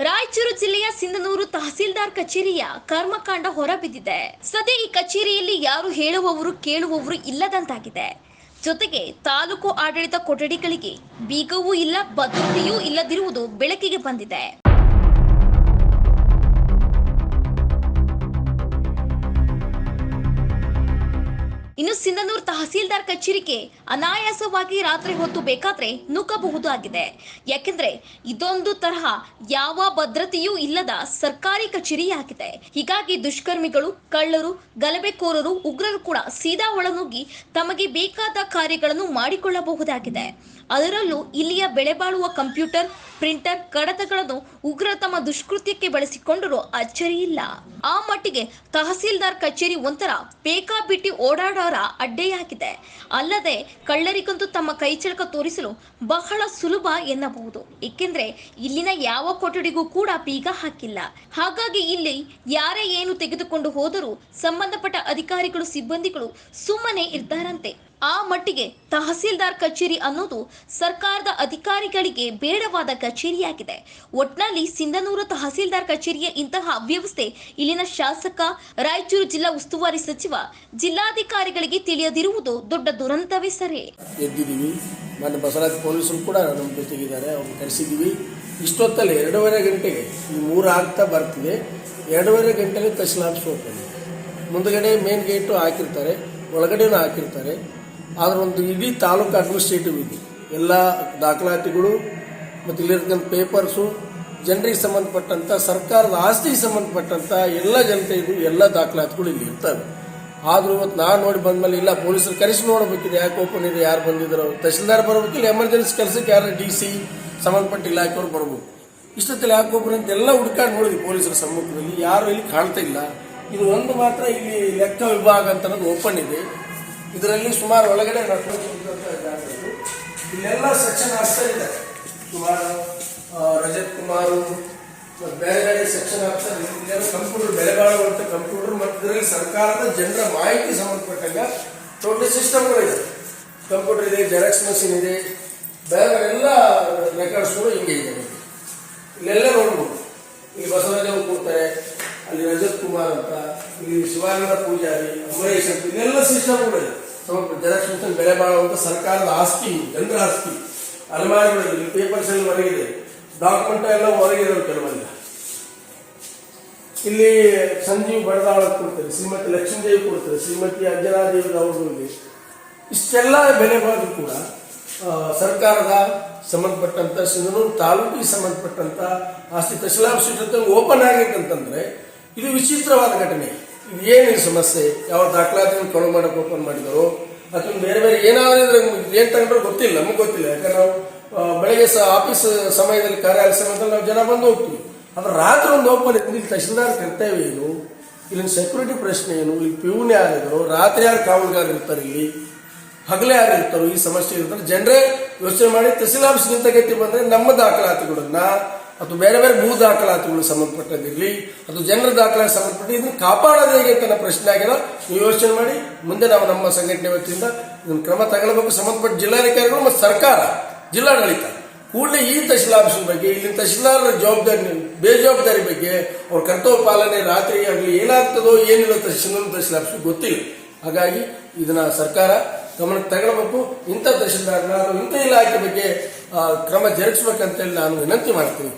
ರಾಯಚೂರು ಜಿಲ್ಲೆಯ ಸಿಂಧನೂರು ತಹಸೀಲ್ದಾರ್ ಕಚೇರಿಯ ಕರ್ಮಕಾಂಡ ಹೊರಬಿದ್ದಿದೆ. ಸದ್ಯ ಈ ಕಚೇರಿಯಲ್ಲಿ ಯಾರು ಹೇಳುವವರು ಕೇಳುವವರು ಇಲ್ಲದಂತಾಗಿದೆ. ಜೊತೆಗೆ ತಾಲೂಕು ಆಡಳಿತ ಕೊಠಡಿಗಳಿಗೆ ಬೀಗವೂ ಇಲ್ಲ, ಭದ್ರತೆಯೂ ಇಲ್ಲದಿರುವುದು ಬೆಳಕಿಗೆ ಬಂದಿದೆ. ಸಿಂಧನೂರು ತಹಸೀಲ್ದಾರ್ ಕಚೇರಿಗೆ ಅನಾಯಾಸವಾಗಿ ರಾತ್ರಿ ಹೊತ್ತು ಬೇಕಾದ್ರೆ ನುಗ್ಗಬಹುದಾಗಿದೆ. ಯಾಕೆಂದ್ರೆ ಇದೊಂದು ತರಹ ಯಾವ ಭದ್ರತೆಯೂ ಇಲ್ಲದ ಸರ್ಕಾರಿ ಕಚೇರಿಯಾಗಿದೆ. ಹೀಗಾಗಿ ದುಷ್ಕರ್ಮಿಗಳು, ಕಳ್ಳರು, ಗಲಭೆಕೋರರು, ಉಗ್ರರು ಕೂಡ ಸೀದಾ ಒಳನುಗ್ಗಿ ತಮಗೆ ಬೇಕಾದ ಕಾರ್ಯಗಳನ್ನು ಮಾಡಿಕೊಳ್ಳಬಹುದಾಗಿದೆ. ಅದರಲ್ಲೂ ಇಲ್ಲಿಯ ಬೆಲೆಬಾಳುವ ಕಂಪ್ಯೂಟರ್, ಪ್ರಿಂಟರ್ ಕಡತಗಳನ್ನು ಉಗ್ರ ತಮ್ಮ ದುಷ್ಕೃತ್ಯಕ್ಕೆ ಬಳಸಿಕೊಂಡರೂ ಅಚ್ಚರಿಯಿಲ್ಲ. ಆ ಮಟ್ಟಿಗೆ ತಹಸೀಲ್ದಾರ್ ಕಚೇರಿ ಒಂಥರ ಬೇಕಾಬಿಟ್ಟಿ ಓಡಾಡೋರ ಅಡ್ಡೆಯಾಗಿದೆ. ಅಲ್ಲದೆ ಕಳ್ಳರಿಗಂತೂ ತಮ್ಮ ಕೈಚಳಕ ತೋರಿಸಲು ಬಹಳ ಸುಲಭ ಎನ್ನಬಹುದು. ಏಕೆಂದ್ರೆ ಇಲ್ಲಿನ ಯಾವ ಕೊಠಡಿಗೂ ಕೂಡ ಬೀಗ ಹಾಕಿಲ್ಲ. ಹಾಗಾಗಿ ಇಲ್ಲಿ ಯಾರೇ ಏನು ತೆಗೆದುಕೊಂಡು ಹೋದರೂ ಸಂಬಂಧಪಟ್ಟ ಅಧಿಕಾರಿಗಳು, ಸಿಬ್ಬಂದಿಗಳು ಸುಮ್ಮನೆ ಇರ್ತಾರಂತೆ ಆ ಮಟ್ಟಿಗೆ ತಹಸೀಲ್ದಾರ್ ಕಚೇರಿ ಅನ್ನೋದು ಸರ್ಕಾರದ ಅಧಿಕಾರಿಗಳಿಗೆ ಬೇಡವಾದ ಕಚೇರಿಯಾಗಿದೆ. ಒಟ್ನಲ್ಲಿ ಸಿಂಧನೂರು ತಹಸೀಲ್ದಾರ್ ಕಚೇರಿಯ ಇಂತಹ ಅವ್ಯವಸ್ಥೆ ಇಲ್ಲಿನ ಶಾಸಕ, ರಾಯಚೂರು ಜಿಲ್ಲಾ ಉಸ್ತುವಾರಿ ಸಚಿವ, ಜಿಲ್ಲಾಧಿಕಾರಿಗಳಿಗೆ ತಿಳಿಯದಿರುವುದು ದೊಡ್ಡ ದುರಂತವೇ ಸರಿ. ಎದ್ದಿದ್ದೀವಿ. ಮೊನ್ನೆ ಬಸವರಾಜ್ ಪೊಲೀಸರು ಕೂಡ ನಮ್ಮ ಜೊತೆಗಿದ್ದಾರೆ. ಕರೆಸಿದ್ದೀವಿ. ಇಷ್ಟೊತ್ತಲ್ಲಿ ಎರಡೂವರೆ ಗಂಟೆಗೆ ಮೂರು ಆಗ್ತಾ ಬರ್ತಿದೆ. ಎರಡೂವರೆ ಗಂಟೆಗೆ ತಹಸೀಲ್ ಆಫೀಸ್ ಓಪನ್. ಮುಂದುಗಡೆ ಮೇನ್ ಗೇಟು ಹಾಕಿರ್ತಾರೆ. ಒಳಗಡೆನೂ ಹಾಕಿರ್ತಾರೆ. ಆದ್ರೆ ಒಂದು ಇಡೀ ತಾಲೂಕು ಅಡ್ಮಿನಿಸ್ಟ್ರೇಟಿವ್ ಇದೆ. ಎಲ್ಲ ದಾಖಲಾತಿಗಳು ಮತ್ತು ಇಲ್ಲಿರ್ತಕ್ಕಂಥ ಪೇಪರ್ಸು ಜನರಿಗೆ ಸಂಬಂಧಪಟ್ಟಂಥ ಸರ್ಕಾರದ ಆಸ್ತಿಗೆ ಸಂಬಂಧಪಟ್ಟಂಥ ಎಲ್ಲ ಜನತೆಗೂ ಎಲ್ಲ ದಾಖಲಾತಿಗಳು ಇಲ್ಲಿ ಇರ್ತವೆ. ಆದರೂ ಇವತ್ತು ನಾನು ನೋಡಿ ಬಂದಮೇಲೆ ಇಲ್ಲ, ಪೊಲೀಸರು ಕರೆಸಿ ನೋಡಬೇಕಿದೆ, ಯಾಕೆ ಓಪನ್ ಇದೆ, ಯಾರು ಬಂದಿದ್ರು, ತಹಸೀಲ್ದಾರ್ ಬರ್ಬೇಕಿಲ್ಲ ಎಮರ್ಜೆನ್ಸಿ ಕೆಲಸಕ್ಕೆ ಯಾರು ಡಿ ಸಿ ಸಂಬಂಧಪಟ್ಟ ಇಲಾಖೆಯವರು ಬರ್ಬೇಕು. ಇಷ್ಟೊತ್ತಲ್ಲಿ ಯಾಕೆ ಒಬ್ಬರು ಅಂತ ಎಲ್ಲ ಹುಡುಕಾಡಿ ನೋಡಿದ್ವಿ ಪೊಲೀಸರ ಸಮ್ಮುಖದಲ್ಲಿ, ಯಾರು ಇಲ್ಲಿ ಕಾಣ್ತಾ ಇಲ್ಲ. ಇದು ಒಂದು ಮಾತ್ರ ಇಲ್ಲಿ ಲೆಕ್ಕ ವಿಭಾಗ ಅಂತ ಓಪನ್ ಇದೆ. ಇದರಲ್ಲಿ ಸುಮಾರು ಒಳಗಡೆ ಇದು. ಇಲ್ಲೆಲ್ಲ ಸೆಕ್ಷನ್ ಆಫೀಸರ್ ಇದೆ ಸುಮಾರು ರಜತ್ ಕುಮಾರ್ ಬೇರೆ ಬೇರೆ ಸೆಕ್ಷನ್ ಆಫೀಸರ್ ಇಲ್ಲೆಲ್ಲ ಕಂಪ್ಯೂಟರ್ ಬೆಲೆ ಬಾಳುವಂಥ ಕಂಪ್ಯೂಟರ್ ಮತ್ತು ಇದರಲ್ಲಿ ಸರ್ಕಾರದ ಜನರ ಮಾಹಿತಿ ಸಂಬಂಧಪಟ್ಟಂಗ ಟೋಟಲ್ ಸಿಸ್ಟಮ್ಗಳಿದೆ ಕಂಪ್ಯೂಟರ್ ಇದೆ, ಜೆರಾಕ್ಸ್ ಮಷಿನ್ ಇದೆ. ಬೇರೆ ಬೇರೆ ಎಲ್ಲ ರೆಕಾರ್ಡ್ಸ್ಗಳು ಹಿಂಗೆ ಇದೆ. ಇಲ್ಲೆಲ್ಲ ನೋಡ್ಬೋದು. ಇಲ್ಲಿ ಬಸವರಾಜ್ ಅವರು ಅಲ್ಲಿ ರಜತ್ ಕುಮಾರ್ ಅಂತ, ಇಲ್ಲಿ ಶಿವಾನಂದ ಪೂಜಾರಿ ಅಮರೇಶ್ ಅಂತ, ಇಲ್ಲೆಲ್ಲ ಸಿಸ್ಟಮ್ಗಳು ಮಷಿನ್ ಬೆಲೆ ಬಾಳುವಂಥ ಸರ್ಕಾರದ ಆಸ್ತಿ ಜನರ ಆಸ್ತಿ ಅಲಮಾರಿಗಳಲ್ಲಿ ಪೇಪರ್ಸ್ ಎಲ್ಲ ಹೊರಗಿದೆ. ಡಾಕ್ಯುಮೆಂಟ್ ಎಲ್ಲ ಹೊರಗಿರೋ ಕೆಲವಲ್ಲ ಇಲ್ಲಿ ಸಂಜೀವ್ ಬಡದಾಳ ಕೊಡ್ತಾರೆ, ಶ್ರೀಮತಿ ಲಕ್ಷ್ಮೀದೇವಿ ಕೊಡ್ತಾರೆ, ಶ್ರೀಮತಿ ಅಂಜನಾದೇವಿ ಅವರು ಇಷ್ಟೆಲ್ಲ ಬೆಲೆ ಬಾಳು ಕೂಡ ಸರ್ಕಾರದ ಸಂಬಂಧಪಟ್ಟಂತ, ಸಿಂಧನೂರು ತಾಲೂಕಿಗೆ ಸಂಬಂಧಪಟ್ಟಂತ ಆಸ್ತಿ ತಹಶೀಲಾಫ್ ಜೊತೆ ಓಪನ್ ಆಗೈತೆ ಅಂತಂದ್ರೆ ಇದು ವಿಚಿತ್ರವಾದ ಘಟನೆ. ಏನು ಸಮಸ್ಯೆ. ಯಾವ ದಾಖಲಾತಿಯನ್ನು ಕಳು ಮಾಡಕ್ಕೆ ಓಪನ್ ಮಾಡಿದ್ರು. ಅದನ್ನು ಬೇರೆ ಬೇರೆ ಏನಾದ್ರೆ ಇದ್ರೆ ಏನ್ ತಗೊಂಡ್ರೆ ಗೊತ್ತಿಲ್ಲ, ನಮಗೆ ಗೊತ್ತಿಲ್ಲ. ಯಾಕಂದ್ರೆ ನಾವು ಬೆಳಗ್ಗೆ ಸಹ ಆಫೀಸ್ ಸಮಯದಲ್ಲಿ ಕಾರ್ಯಾಲಯ ಸಮಯದಲ್ಲಿ ನಾವು ಜನ ಬಂದು ಹೋಗ್ತೀವಿ. ಆದ್ರೆ ರಾತ್ರಿ ಒಂದು ಓಪನ್ ಇತ್ತು. ಇಲ್ಲಿ ತಹಶೀಲ್ದಾರ್ ಕರ್ತವ್ಯ ಏನು? ಇಲ್ಲಿನ ಸೆಕ್ಯೂರಿಟಿ ಪ್ರಶ್ನೆ ಏನು? ಇಲ್ಲಿ ಪ್ಯೂನ್ ಯಾರಿದ್ರು ರಾತ್ರಿ ಯಾರು ಕಾವಲುಗಾರ ಇರ್ತಾರೆ ಇಲ್ಲಿ? ಹಗಲೇ ಯಾರು ಇರ್ತಾರೋ ಈ ಸಮಸ್ಯೆ ಇರ್ತಾರೆ. ಜನರೇ ಯೋಚನೆ ಮಾಡಿ ತಹಸೀಲ್ ಆಫೀಸ್ಗಿಂತ ಗತಿ ಬಂದರೆ ನಮ್ಮ ದಾಖಲಾತಿಗಳನ್ನ ಅಥವಾ ಬೇರೆ ಬೇರೆ ಭೂ ದಾಖಲಾತಿಗಳು ಸಂಬಂಧಪಟ್ಟದಿರಲಿ ಅದು ಜನರ ದಾಖಲಾತಿ ಸಂಬಂಧಪಟ್ಟ ಇದನ್ನು ಕಾಪಾಡೋದು ಹೇಗೆ ಅಂತ ಪ್ರಶ್ನೆ ಆಗಿಲ್ಲ ನೀವು ಯೋಚನೆ ಮಾಡಿ, ಮುಂದೆ ನಾವು ನಮ್ಮ ಸಂಘಟನೆ ವತಿಯಿಂದ ಇದನ್ನು ಕ್ರಮ ತಗೊಳ್ಬೇಕು. ಸಂಬಂಧಪಟ್ಟ ಜಿಲ್ಲಾಧಿಕಾರಿಗಳು ಮತ್ತು ಸರ್ಕಾರ, ಜಿಲ್ಲಾಡಳಿತ, ಕೂಡಲೇ ಈ ತಹಶೀಲಾಂಶದ ಬಗ್ಗೆ ಇಲ್ಲಿ ತಹಶೀಲ್ದಾರರ ಜವಾಬ್ದಾರಿ, ಬೇಜವಾಬ್ದಾರಿ ಬಗ್ಗೆ, ಅವ್ರ ಕರ್ತವ್ಯ ಪಾಲನೆ ರಾತ್ರಿ ಆಗಲಿ ಏನಾಗ್ತದೋ ಏನಿಲ್ಲ ತಹಶೀಲ್ ತಹಶೀಲಾಂಶ ಗೊತ್ತಿಲ್ಲ. ಹಾಗಾಗಿ ಇದನ್ನ ಸರ್ಕಾರ ಗಮನಕ್ಕೆ ತಗೊಳ್ಬೇಕು. ಇಂಥ ತಹಶೀಲ್ದಾರ್ನ, ಇಂಥ ಇಲಾಖೆ ಬಗ್ಗೆ ಕ್ರಮ ಜರುಗಿಸ್ಬೇಕಂತೇಳಿ ನಾನು ವಿನಂತಿ ಮಾಡ್ತೀನಿ.